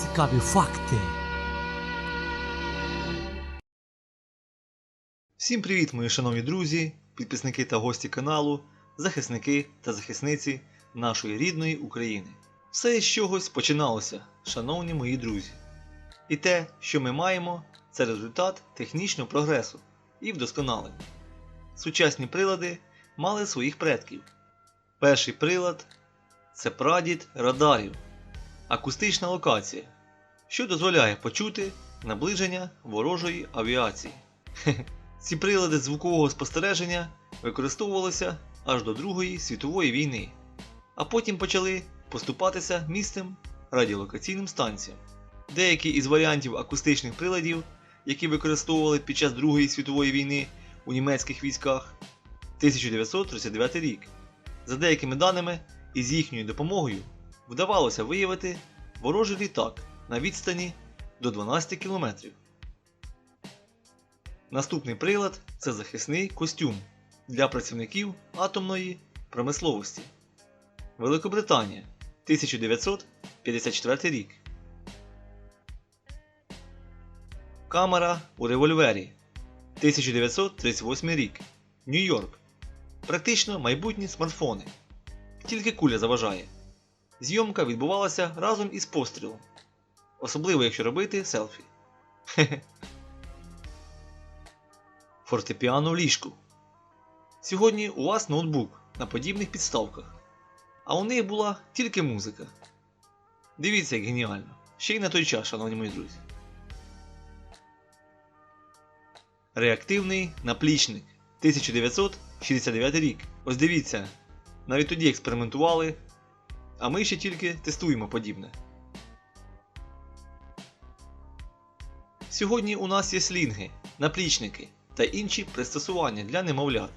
Цікаві факти. Всім привіт, мої шановні друзі, підписники та гості каналу, захисники та захисниці нашої рідної України. Все із чогось починалося, шановні мої друзі. І те, що ми маємо, це результат технічного прогресу і вдосконалення. Сучасні прилади мали своїх предків. Перший прилад це прадід радарів, акустична локація, що дозволяє почути наближення ворожої авіації. Ці прилади звукового спостереження використовувалися аж до Другої світової війни, а потім почали поступатися місцем радіолокаційним станціям. Деякі із варіантів акустичних приладів, які використовували під час Другої світової війни у німецьких військах, 1939 рік. За деякими даними, із їхньою допомогою вдавалося виявити ворожий літак на відстані до 12 кілометрів. Наступний прилад це захисний костюм для працівників атомної промисловості. Великобританія 1954 рік. Камера у револьвері 1938 рік. Нью-Йорк. Практично майбутні смартфони. Тільки куля заважає. Зйомка відбувалася разом із пострілом. Особливо якщо робити селфі. Фортепіано в ліжку. Сьогодні у вас ноутбук на подібних підставках, а у них була тільки музика. Дивіться, як геніально. Ще й на той час, шановні мої друзі. Реактивний наплічник 1969 рік. Ось дивіться, навіть тоді експериментували, а ми ще тільки тестуємо подібне. Сьогодні у нас є слінги, наплічники та інші пристосування для немовлят.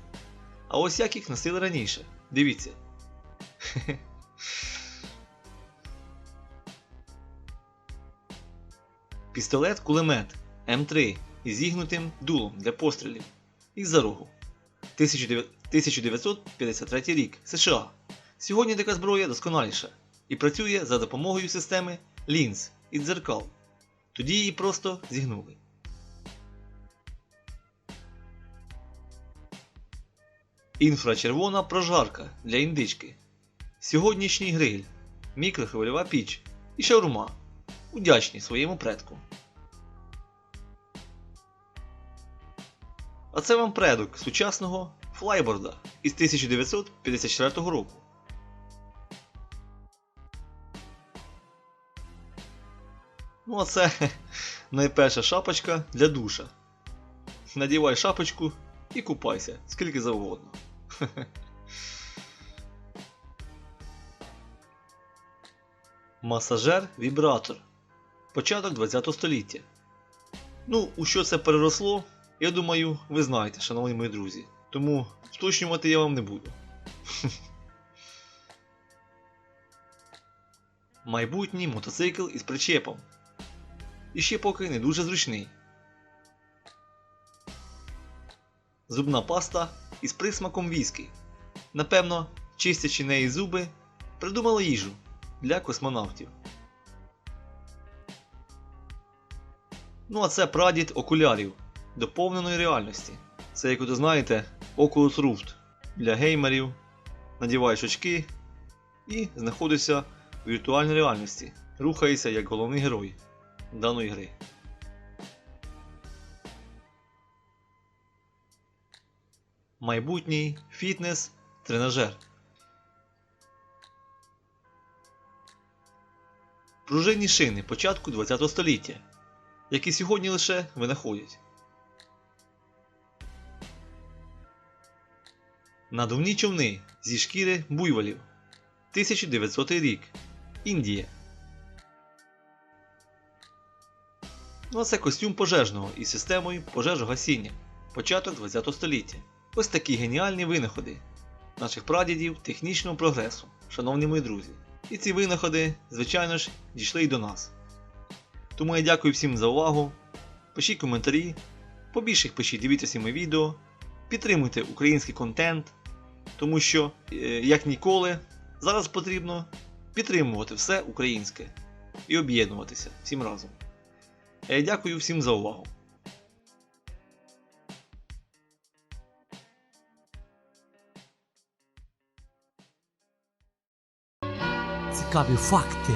А ось як їх носили раніше. Дивіться. Пістолет кулемет М3 із зігнутим дулом для пострілів із-за рогу. 1953 рік США. Сьогодні така зброя досконаліша і працює за допомогою системи лінз і дзеркал. Тоді її просто зігнули. Інфрачервона прожарка для індички. Сьогоднішній гриль, мікрохвильова піч і шаурма. Удячні своєму предку. А це вам предок сучасного флайборда із 1954 року. Ну а це найперша шапочка для душа. Надівай шапочку і купайся скільки завгодно. Масажер вібратор. Початок 20 століття. Ну, у що це переросло, я думаю, ви знаєте, шановні мої друзі. Тому вточнювати я вам не буду. Майбутній мотоцикл із причепом. І ще поки не дуже зручний. Зубна паста із присмаком віскі. Напевно, чистячи неї зуби, придумала їжу для космонавтів. Ну а це прадід окулярів доповненої реальності. Це, як ви знаєте, Oculus Rift для геймерів. Надіваєш очки і знаходишся в віртуальній реальності. Рухаєшся як головний герой даної гри. Майбутній фітнес-тренажер. Пружинні шини початку ХХ століття, які сьогодні лише винаходять. Надувні човни зі шкіри буйволів. 1900 рік. Індія. Ну а це костюм пожежного із системою пожежогасіння. Початок ХХ століття. Ось такі геніальні винаходи наших прадідів технічного прогресу, шановні мої друзі. І ці винаходи, звичайно ж, дійшли і до нас. Тому я дякую всім за увагу. Пишіть коментарі, побільше їх пишіть, дивіться мої відео, підтримуйте український контент, тому що, е, як ніколи, зараз потрібно підтримувати все українське. і об'єднуватися всім разом. Я дякую всім за увагу. Цікаві факти.